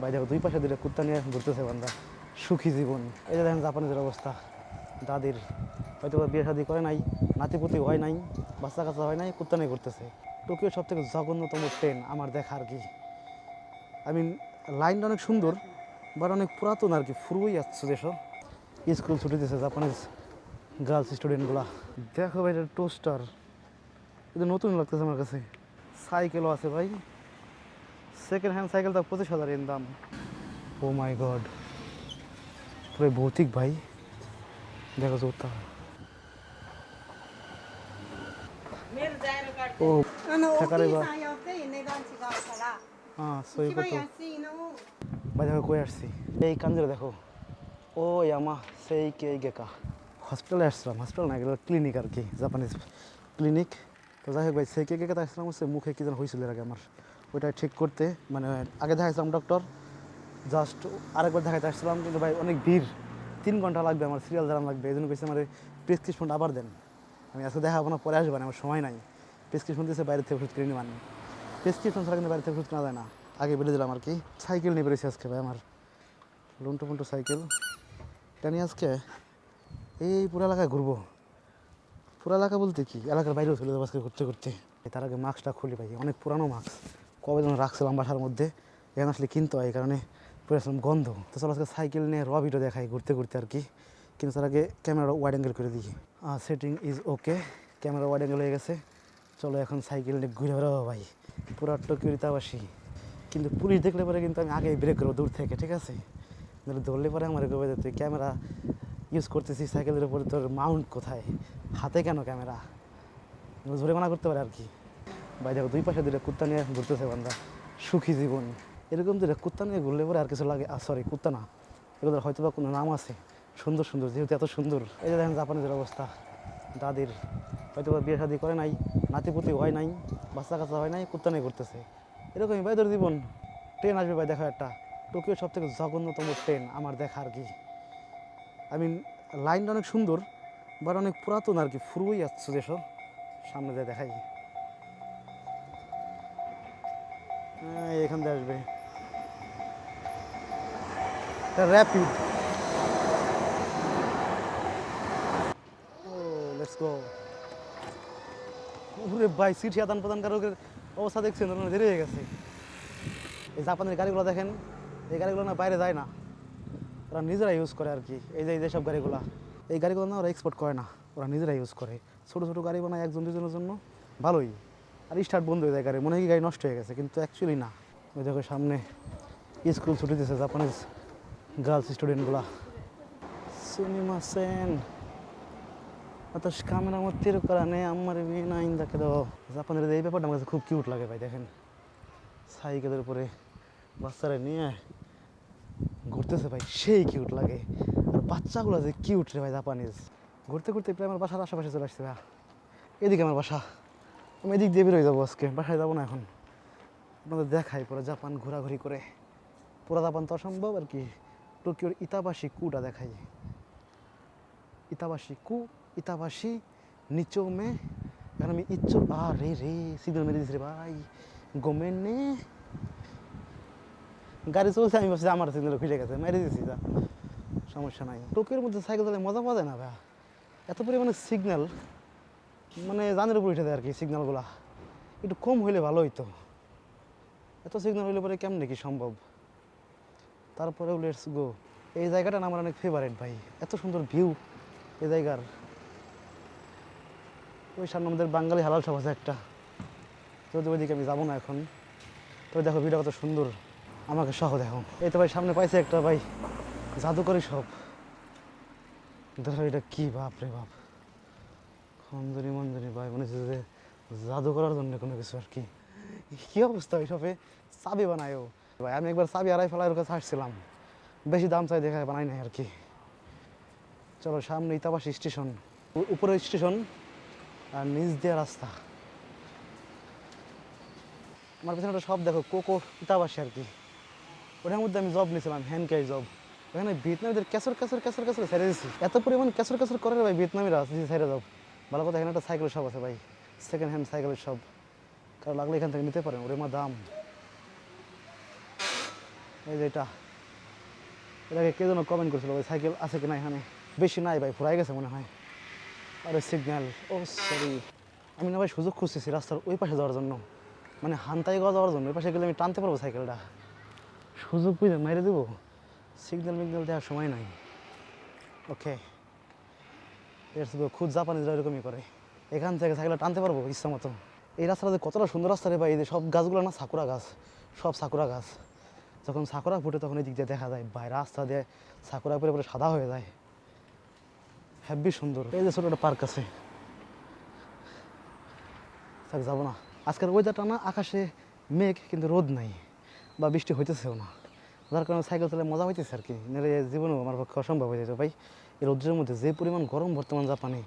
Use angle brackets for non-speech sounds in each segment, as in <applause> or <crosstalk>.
ভাই দেখো, দুই পাশে দুটো কুত্তা নিয়ে ঘুরতেছে বান্দা। সুখী জীবন। এই যে দেখেন জাপানিদের অবস্থা। দাদির হয়তো বিয়ে শাদি করে নাই, নাতিপুতি হয় নাই, বাচ্চা কাচ্চা হয় নাই, কুত্তা নিয়ে ঘুরতেছে। টোকিও সব থেকে জঘন্যতম ট্রেন আমার দেখা আর কি। আই মিন লাইনটা অনেক সুন্দর বাট অনেক পুরাতন আর কি, ফুরুই আসছে দেশ। স্কুল ছুটি দিয়েছে জাপানিজ গার্লস স্টুডেন্টগুলা দেখো ভাই, এটা টোস্টার এটা নতুন লাগতেছে আমার কাছে। সাইকেলও আছে ভাই। সেকেন্ড হ্যান্ড সাইকেল তো পঁচিশ হাজার এর দাম। ও মাই গড পুরো ভৌতিক ভাই। দেখো জোরটা ও। থাকারে বা হ্যাঁ সই কত ভাই দেখো কই আসছি? এই কান্দরে দেখো। ও ইয়ামা সেই কে গেকা। হসপিটালে আসছিলাম হসপিটাল না গেল ক্লিনিক আর কি জাপানিজ ক্লিনিক তো যাই হোক ভাই সেই কে গেকা আসছিলাম মুখে কী যেন হয়েছিল আগে আমার। ওইটা ঠিক করতে মানে আগে দেখাইছিলাম ডক্টর জাস্ট আরেকবার দেখাইতে আসছিলাম, কিন্তু ভাই অনেক ভিড়। তিন ঘণ্টা লাগবে আমার সিরিয়াল দাঁড়ান লাগবে এই জন্য কইছে আমার প্রেসক্রিপশনটা আবার দেন। আমি আজকে দেখাবো না, পরে আসব না, আমার সময় নাই। প্রেসক্রিপশন দিয়েছে বাইরে থেকে ওষুধ কিনে নিবান প্রেসক্রিপশন ছাড়া কিন্তু বাইরে থেকে ওষুধ কেনা যায় না। আগে বেড়ে দিলাম আর কি সাইকেল নিয়ে বেরিয়েছি আজকে ভাই আমার। লুন্টু পুন্টু সাইকেল এটা নিয়ে আজকে এই পুরো এলাকায় ঘুরবো। পুরো এলাকা বলতে কি, এলাকার বাইরেও চলে যাব আজকে ঘুরতে ঘুরতে। তার আগে মাস্কটা খুলি ভাই, অনেক পুরানো মাস্ক কবে যেন রাখছিলাম বাসার মধ্যে, এখানে আসলে কিনতে হয় এই কারণে পুরো আসলাম গন্ধ। তো চলো আজকে সাইকেল নিয়ে র ভিডিও দেখাই ঘুরতে ঘুরতে আর কি। কিন্তু তার আগে ক্যামেরা ওয়াইড অ্যাঙ্গেল করে দিই। আর setting is okay camera wide angle হয়ে গেছে। চলো এখন সাইকেল নিয়ে ঘুরে বেরোবো ভাই। পুরা টোকিরিতাবাসী। কিন্তু পুলিশ দেখলে পরে কিন্তু আমি আগেই ব্রেক করব দূর থেকে, ঠিক আছে? ধরলে পরে আমার কবে যে তুই ক্যামেরা ইউজ করতেছিস সাইকেলের উপরে, তোর মাউন্ট কোথায়? হাতে কেন ক্যামেরা ধরে মানা করতে পারে আর কি। ভাই দেখো, দুই পাশে দুটো কুত্তা নিয়ে ঘুরতেছে বান্দা। সুখী জীবন। এরকম দুটো কুত্তা নিয়ে ঘুরলে পরে আর কিছু লাগে? আর সরি কুত্তা না। এগুলোর হয়তো বা কোনো নাম আছে। সুন্দর সুন্দর, যেহেতু এত সুন্দর। এই যে দেখেন জাপানিদের অবস্থা। দাদির হয়তো বা বিয়ে শাদি করে নাই, নাতিপুতি হয় নাই, বাচ্চা কাচ্চা হয় নাই, কুত্তা নিয়ে ঘুরতেছে। এরকমই ভাই জীবন। ট্রেন আসবে ভাই, দেখো একটা। টোকিও সব থেকে জঘন্যতম ট্রেন আমার দেখা আর কি। আই মিন লাইনটা অনেক সুন্দর বাট অনেক পুরাতন আর কি। ফুরুই আসছে দেশ। সামনে দিয়ে দেখাই। এখান দিয়ে আসবে। র্যাপিড ও লেটস গো ওরে ভাই, সিট আদান প্রদানকারকের অবস্থা দেখছেন দেরি হয়ে গেছে। এই জাপানের গাড়িগুলো দেখেন, এই গাড়িগুলো না বাইরে যায় না। ওরা নিজেরা ইউজ করে আর কি এই যে যেসব গাড়িগুলো, এই গাড়িগুলো না ওরা এক্সপোর্ট করে না। ওরা নিজেরা ইউজ করে। ছোটো ছোটো গাড়ি বানায় একজন, দুজনের জন্য ভালোই। আর স্টার্ট বন্ধ হয়ে যায় গাড়ি। মনে হয় গাড়ি নষ্ট হয়ে গেছে, কিন্তু অ্যাকচুয়ালি না। ওই দেখো সামনে স্কুল ছুটি দিয়েছে জাপানিজ গার্লস স্টুডেন্টগুলা সিনেমা সেন অথচ কামের আমার তেরো করা নেই, আমার মেয়ে না আইন দেখে দাও জাপানের এই ব্যাপারটা আমার কাছে খুব কিউট লাগে ভাই, দেখেন। সাইকেলের উপরে বাচ্চারা নিয়ে ঘুরতেছে ভাই, সেই কিউট লাগে। আর বাচ্চাগুলো যে কিউট রে ভাই জাপানিজ ঘুরতে ঘুরতে প্রায় আমার বাসার আশেপাশে চলে আসছে ভাই। এদিকে আমার বাসা। আমি এদিক দিয়ে বেরোয় যাব আজকে, বাসায় যাব না এখন। আপনাদের দেখাই পুরো জাপান ঘোরাঘুরি করে। পুরো জাপান তো অসম্ভব আর কি। টোকিওর ইতাবাসী কুটা দেখাই। ইতাবাসী কু, ইতাবাসী নিচোমে। এখন আমি ইচ্ছু আ রে, সিগন্যাল মেরে দিস রে ভাই। গোমেনে গাড়ি চলছে, আমি ভাবছি আমার সিগন্যাল খুলে গেছে, মেরে দিয়েছি যা। সমস্যা নাই। টোকিওর মধ্যে সাইকেল চালায় মজা পাওয়া যায় না ভাই? এত পরিমাণে সিগন্যাল মানে জানের উপর উঠে দেয় আর কি সিগন্যালগুলা একটু কম হইলে ভালো হইতো। এত সিগনাল হইলে পরে কেমনে কি সম্ভব? তারপরেও লেটস গো এই জায়গাটা আমার অনেক ফেভারিট ভাই। এত সুন্দর ভিউ এই জায়গার। ওই সামনে আমাদের বাঙালি হালাল সব আছে একটা। যদি ওইদিকে আমি যাব না এখন, তবে দেখো ভিডিও কত সুন্দর। আমাকে সহ দেখো। এই তো ভাই, সামনে পাইছে একটা ভাই। জাদুকরি সব। দেখো এটা কি বাপ রে বাপ। খন্দরি মন্দরি ভাই হচ্ছে যে জাদু করার জন্য কোনো কিছু আর কি। কি অবস্থা ওই সবে চাবি বানায়ও। ভাই, আমি একবার চাবি আড়াই ফেলার কাছে আসছিলাম। বেশি দাম চাই দেখে বানাই নাই আর কি। চলো, সামনে ইতাবাসী স্টেশন। উপরে স্টেশন আর নিচ দিয়ে রাস্তা। আমার পেছনে একটা সব দেখো, কোকো ইতাবাসী আর কি। ওটার মধ্যে আমি জব নিয়েছিলাম হ্যান্ড ক্যারি জব ওখানে ভিয়েতনামিদের ক্যাসর ক্যাসর ক্যাসর ক্যাসর ছেড়ে দিচ্ছি এত পরিমাণ ক্যাসর ক্যাসর করে ভাই ভিয়েতনামিরা ছেড়ে জব ভালো কথা, এখানে একটা সাইকেল শপ আছে ভাই। সেকেন্ড হ্যান্ড সাইকেলের শপ কারও লাগলে এখান থেকে নিতে পারেন, ওরে মা দাম। এই যে এটা। এটাকে কে যেন কমেন্ট করেছিল ভাই সাইকেল আছে কি না এখানে? বেশি নাই ভাই, ফুরাই গেছে মনে হয়। আরে সিগন্যাল ও সরি আমি না ভাই সুযোগ খুঁজতেছি রাস্তার ওই পাশে যাওয়ার জন্য। মানে হান্তাই গাওয়া যাওয়ার জন্য, ওই পাশে গেলে আমি টানতে পারব সাইকেলটা সুযোগ বুঝে মেরে দেবো। সিগন্যাল মিগন্যাল দেওয়ার সময় নাই। ওকে এর শুধু খুদ জাপানিজরা এরকমই করে। এখান থেকে সাইকেলটা টানতে পারব, ইচ্ছা মতো। এই রাস্তাটা কতটা সুন্দর রাস্তা রে ভাই, এই সব গাছগুলো না সাকুরা গাছ, সব সাকুরা গাছ। যখন সাকুরা ফুটে তখন এই দিক দিয়ে দেখা যায়, ভাই, রাস্তা দিয়ে সাকুরা পরে পরে সাদা হয়ে যায়। হ্যাভি সুন্দর। এই যে ছোটো একটা পার্ক আছে। থাক, যাব না। আজকের ওয়েদারটা না আকাশে মেঘ, কিন্তু রোদ নাই বা বৃষ্টি হইতেছেও না। যার কারণে সাইকেল চালায় মজা হইতেছে আর কি। নাহলে জীবনেও আমার পক্ষে অসম্ভব হয়ে যেত ভাই। এই রোদ্রের মধ্যে যে পরিমাণ গরম বর্তমান জাপানে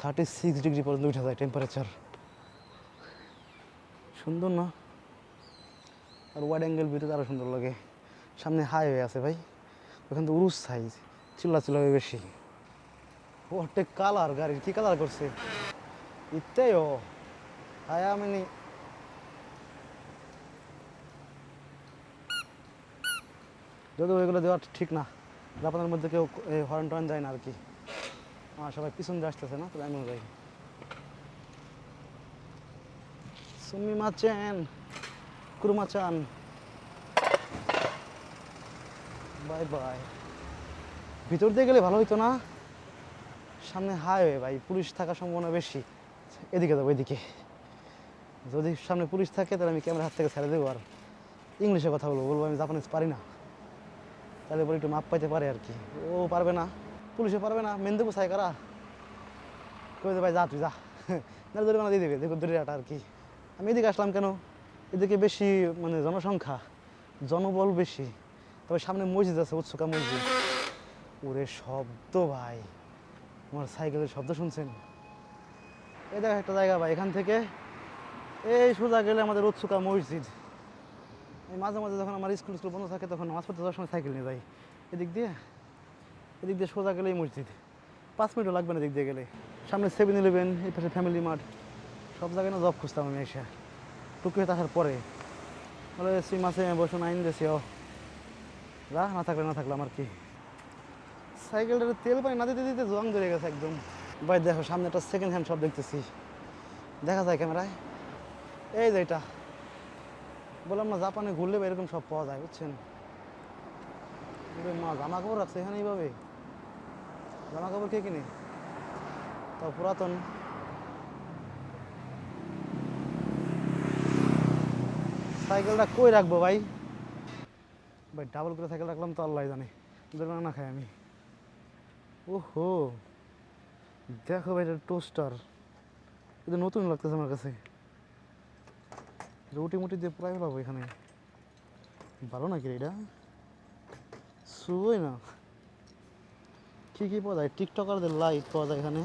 থার্টি সিক্স ডিগ্রি পর্যন্ত উঠে যায় টেম্পারেচার সুন্দর না? আর ওয়াইড অ্যাঙ্গেল ভিডিওতে আরও সুন্দর লাগে। সামনে হাইওয়ে আছে ভাই। ওখান তো উরুস সাইজ চিল্লা চিল্লা বেশি। ওটে কালার গাড়ির কি কালার করছে? ইত্যাই ও, হায়া মানে যদি ওইগুলো দেওয়া ঠিক না। জাপানের মধ্যে কেউ হর্ন টর্ন যায় না আর কি। আমার সবাই পিছন দিয়ে আসতেছে না তাহলে আমিও যাই। সুমি মাচেন কুরুমাচান বাই বাই। ভিতর দিয়ে গেলে ভালো হইতো না? সামনে হাইওয়ে ভাই, পুলিশ থাকার সম্ভাবনা বেশি। এদিকে যাব, এদিকে। যদি সামনে পুলিশ থাকে, তাহলে আমি ক্যামেরা হাত থেকে ছেড়ে দেবো আর ইংলিশে কথা বলব বলব আমি জাপানিজ পারি না। তাহলে পরে একটু মাপ পাইতে পারে আর কি। ও পারবে না পুলিশে পারবে না, মেন দেবো সাইকারা কই দে ভাই, যা তুই যা। <laughs> না জরিমানা দিয়ে দেবে। দেখো দরিয়াটা আর কি। আমি এদিকে আসলাম কেন? এদিকে বেশি মানে জনসংখ্যা, জনবল বেশি। তবে সামনে মসজিদ আছে, উৎসুকা মসজিদ। ওরে শব্দ ভাই। আমার সাইকেলের শব্দ শুনছেন? এই দেখো একটা জায়গা ভাই, এখান থেকে এই সোজা গেলে আমাদের উৎসুকা মসজিদ। এই মাঝে মাঝে যখন আমার স্কুল স্কুল বন্ধ থাকে তখন নামাজ পড়তে যাওয়ার সময় সাইকেল নিয়ে যাই। এদিক দিয়ে এদিক দিয়ে সোজা গেলেই মসজিদ। পাঁচ মিনিটও লাগবে না এদিক দিয়ে গেলে। সামনে সেভেন ইলেভেন এই পাশে ফ্যামিলি মার্ট সব জায়গায় না জব খুঁজতাম আমি এসে। টুকিয়ে আসার পরে, বলে সি মাসে বসুন আইন দেশি ও যা, না থাকলে, না থাকলাম আর কি? সাইকেলটার তেল পানি না দিতে দিতে জং ধরে গেছে একদম। ভাই, দেখো, সামনে একটা সেকেন্ড হ্যান্ড সব দেখতেছি। দেখা যায় ক্যামেরায়। এই যে এটা। বললাম না, জাপানে ঘুরলে এরকম সব পাওয়া যায়, বুঝছেন? মা জামা কাপড় রাখছে এখানে এইভাবে? জামা কাপড় কে কিনে? তাও পুরাতন। সাইকেলটা কই রাখব ভাই? ভাই ডাবল করে সাইকেল রাখলাম তো আল্লাহ জানে। দুর্গা না খাই আমি। ওহো, দেখো ভাই, এটা টোস্টার এটা নতুন লাগতেছে আমার কাছে। রুটি মুটি দিয়ে প্রায় লাভ এখানে। ভালো নাকি এটা? শুভই না। কি কি পাওয়া যায়? টিকটকারদের লাইট পাওয়া যায় এখানে।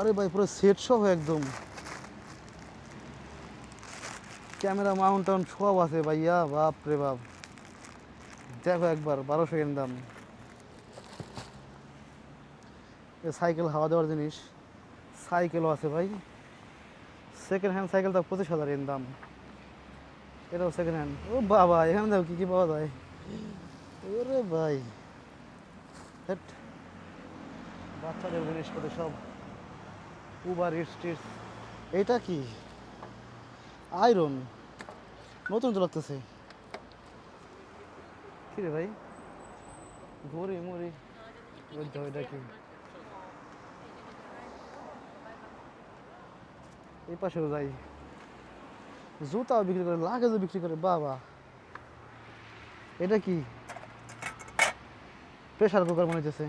আরে ভাই, পুরো সেট সহ একদম। ক্যামেরা মাউন্ট টাউন্ট সব আছে ভাইয়া, বাপ রে বাপ। দেখো একবার বারোশো এর দাম। সাইকেল হাওয়া দেওয়ার জিনিস। সাইকেলও আছে ভাই। সেকেন্ড হ্যান্ড সাইকেল তো পঁচিশ হাজার এর দাম। এটাও সেকেন্ড হ্যান্ড ও বাবা, এখানে দেখো কী কী পাওয়া যায়। ওরে ভাই। হেট। বাচ্চাদের জিনিসপত্র সব। উবার ইটস টিটস এটা কি? আয়রন নতুন তো লাগতেছে কি রে ভাই? ঘড়ি মুড়ি হয় এটা কি? এই পাশেও যাই। জুতাও বিক্রি করে, লাগেজও বিক্রি করে, বাবা। এটা কি? প্রেশার কুকার মনে হচ্ছে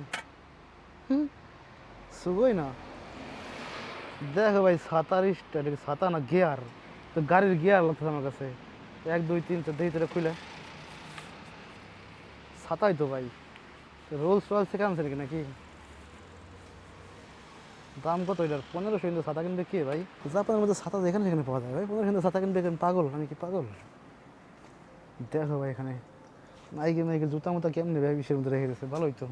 শুভই না। দেখো ভাই সাতারিশটা এটা সাতা না গিয়ার? তো গাড়ির গিয়ার লাগতেছে আমার কাছে। এক, দুই, তিন, চার, দেখি তোরা খুলে সাতাই তো ভাই। রোলস রয়েলস আনছে নাকি নাকি? দাম কত এটার? পনেরোশো কিন্তু ছাতা কিনবে কে ভাই? জাপানের মধ্যে ছাতা যেখানে সেখানে পাওয়া যায় ভাই। পনেরোশো কিন্তু ছাতা কিনবে পাগল? আমি কি পাগল? দেখো ভাই এখানে। নাইকে নাইকে জুতা মতো কেমনি ভাই বিশ্বের মধ্যে রেখে দিয়েছে? ভালোই তো।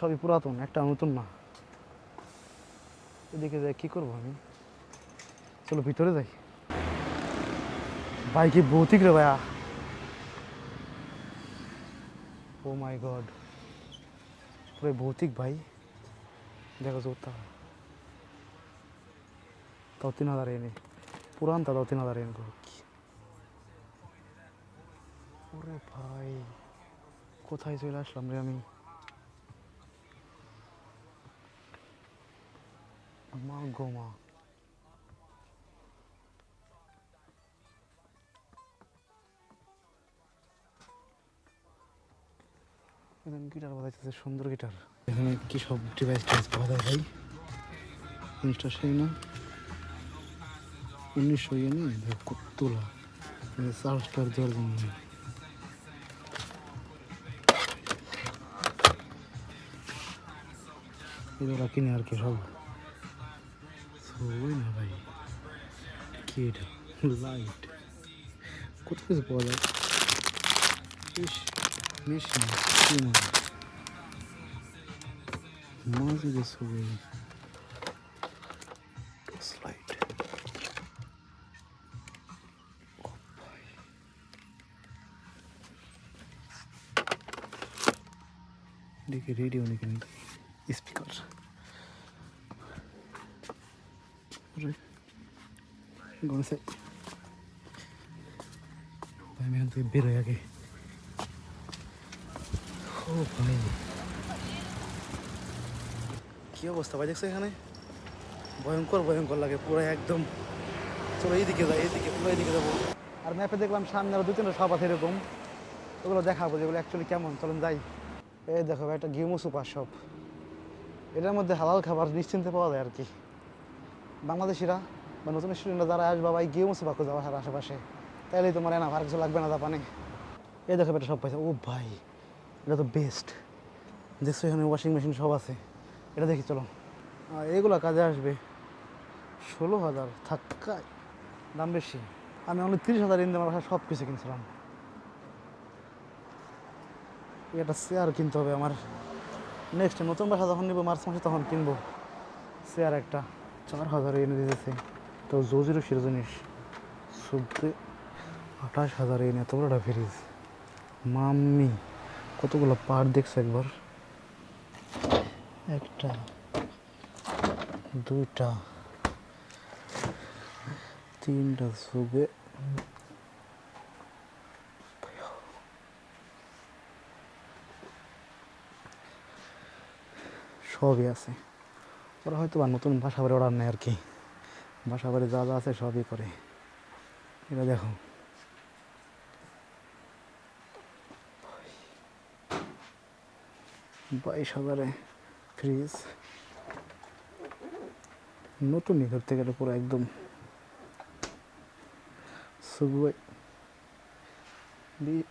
সবই পুরাতন, একটা নতুন না। এদিকে যাই, কী করব আমি? চলো ভিতরে যাই। ভাই কি ভৌতিক রে ভাইয়া? ও মাই গড পুরো ভৌতিক ভাই। দেখো জোরটা তাও তিন হাজার এনে পুরানটা তাও তিন হাজার এনে ওরে ভাই কোথায় চলে আসলাম রে আমি মা গো একদম গিটার বাজাইতেছে, সুন্দর গিটার এখানে কি সব ডিভাইস টিভাইস পাওয়া যায় ভাই? জিনিসটা সেই না। উনিশশো ইয়ে নেই দেখ কত তোলা চার্জ টার্জ দেওয়ার জন্য এগুলো কিনে আর কি সব। ওই না ভাই। কি এটা? লাইট কত কিছু পাওয়া যায়? ইস মেশিন কি মনে মাঝে যে ছবি লাইট দেখি রেডিও নাকি নাকি স্পিকার গণেশ ভাই আমি এখান থেকে বেরোই আগে ও ভাই কি অবস্থা ভাই, দেখছ এখানে? ভয়ঙ্কর ভয়ঙ্কর লাগে, পুরো একদম। চলো এইদিকে যাই, এইদিকে, পুরো এইদিকে যাব। আর ম্যাপে দেখলাম সামনে আরও দু তিনটা সব আছে এরকম। ওগুলো দেখাবো যেগুলো অ্যাকচুয়ালি কেমন। চলুন যাই। এই দেখো ভাই, একটা গিমো সুপার শপ। এটার মধ্যে হালাল খাবার নিশ্চিন্তে পাওয়া যায় আর কি। বাংলাদেশিরা বা নতুন স্টুডেন্টরা যারা আসবে ভাই, গিমো সুপার খুঁজে আশেপাশে। তাইলেই তোমার এনা আর কিছু লাগবে না জাপানে। এই দেখো এটা সব পাইছে। ও ভাই এটা তো বেস্ট দেখছ এখানে ওয়াশিং মেশিন সব আছে। এটা দেখি, চলো। এগুলো কাজে আসবে। ষোলো হাজার থাক্কায় দাম বেশি। আমি অনলি তিরিশ হাজার আমার বাসায় সব কিছু কিনছিলাম। এটা চেয়ার কিনতে হবে আমার। নেক্সট নতুন বাসা যখন নিবো মার্চ মাসে তখন কিনবো। চেয়ার একটা। চার হাজার এনে দিতেছে তো জোজিরও সেরা জিনিস চোদ্দ, আঠাশ হাজার এনে এত বড় একটা ফ্রিজ। মাম্মি। কতগুলো পার্ট দেখছ একবার? একটা, দুইটা, তিনটা সুবে সবই আছে। ওরা হয়তো বা নতুন বাসা বাড়ি অর্ডার নেয় আর কি। বাসা বাড়ি যা যা আছে সবই করে। এটা দেখো। বাইশ হাজারে ফ্রিজ। নতুনই ধরতে গেলে পুরো একদম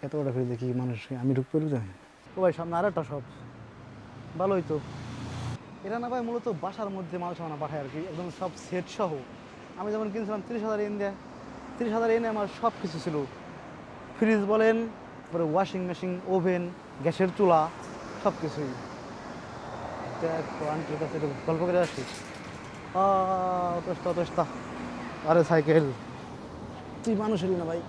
এত বড় ফ্রিজ দেখি মানুষ আমি ঢুকতে পারি জানি ও ভাই, সামনে আর একটা সব ভালোই তো। এটা না ভাই মূলত বাসার মধ্যে মানুষ আনা পাঠায় আর কি, একদম সব সেট সহ। আমি যেমন কিনছিলাম তিরিশ হাজার এন দেয়। তিরিশ হাজার এনে আমার সব কিছু ছিল। ফ্রিজ বলেন, তারপরে ওয়াশিং মেশিন ওভেন গ্যাসের চুলা সব কিছুই গল্প করে আসি। অতস্তা অতস্তা। আরে সাইকেল। তুই মানুষ হলি না ভাই।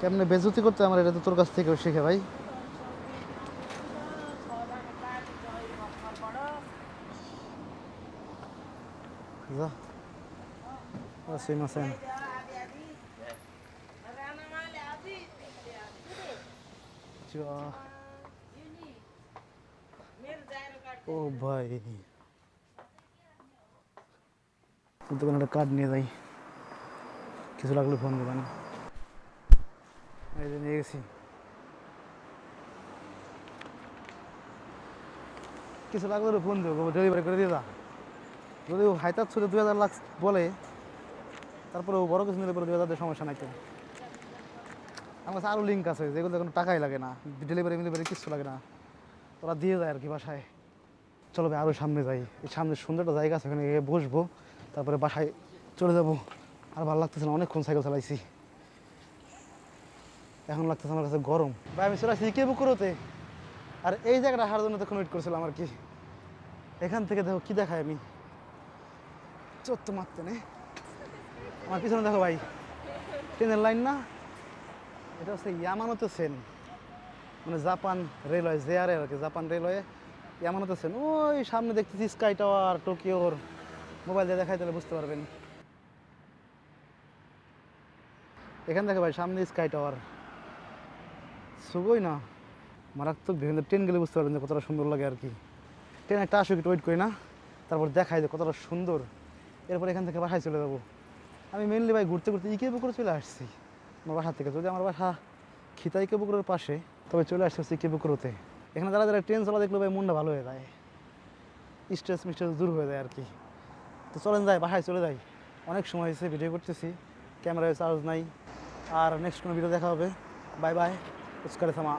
কেমনে বেজতি করতে আমার, এটা তো তোর কাছ থেকেও শিখে ভাই। যা। আসিমাসেন ও ভাই। দোকানে একটা কার্ড নিয়ে যাই। কিছু লাগলে ফোন দেবেন। এই যে গেছি। কিছু লাগলে ফোন দেবো ডেলিভারি করে দিয়ে দা যদি হাইতার ছুটে দুই হাজার লাখ বলে তারপরে বড় কিছু নিলে পরে দুই হাজার সমস্যা নাই তো। আমার কাছে আরও লিঙ্ক আছে যেগুলো কোনো টাকাই লাগে না ডেলিভারি মিলিভারি কিছু লাগে না। ওরা দিয়ে যায় আর কি বাসায়। চলো ভাই, আরও সামনে যাই। এই সামনে সুন্দর একটা জায়গা আছে, ওখানে বসবো, তারপরে বাসায় চলে যাব। আর ভালো লাগতেছে না, অনেকক্ষণ সাইকেল চালাইছি। এখন লাগতেছে আমার কাছে গরম। ভাই, আমি চলে আসছি কে বুকুরোতে আর এই জায়গাটা হার জন্য তখন ওয়েট করছিলাম আর কি। এখান থেকে দেখো কি দেখায় আমি। চোদ্দ মারতে নে। আমার পিছনে দেখো ভাই। ট্রেনের লাইন না? এটা হচ্ছে ইয়ামানোতে সেন। মানে জাপান রেলওয়ে জেআরএ আর কি, জাপান রেলওয়ে। ইয়ামানোতে সেন, ওই সামনে দেখতেছি স্কাই টাওয়ার, টোকিওর। মোবাইল দিয়ে দেখাই তাহলে বুঝতে পারবেন। এখান থেকে ভাই, সামনে স্কাই টাওয়ার। শুভই না। মারাত্মক বিভিন্ন ট্রেন গেলে বুঝতে পারবেন যে কতটা সুন্দর লাগে আর কি। ট্রেন একটা আসুক, একটু ওয়েট করি না। তারপর দেখাই যে কতটা সুন্দর। এরপর এখান থেকে বাসায় চলে যাব। আমি মেনলি ভাই ঘুরতে ঘুরতে ইকে পুকুরে চলে আসছি। আমার বাসা থেকে। যদি আমার বাসা খিতাই পুকুরের পাশে, তবে চলে আসতে হচ্ছে ইকে পুকুরতে এখানে যারা যারা ট্রেন চলা দেখলে ভাই, মনটা ভালো হয়ে যায়। স্ট্রেস মিস্ট্রেস দূর হয়ে যায় আর কি তো চলেন যাই, বাসায় চলে যাই। অনেক সময় হয়েছে ভিডিও করতেছি। ক্যামেরায় চার্জ নাই। আর নেক্সট কোনো ভিডিও দেখা হবে। বাই বাই উস্কারে সামা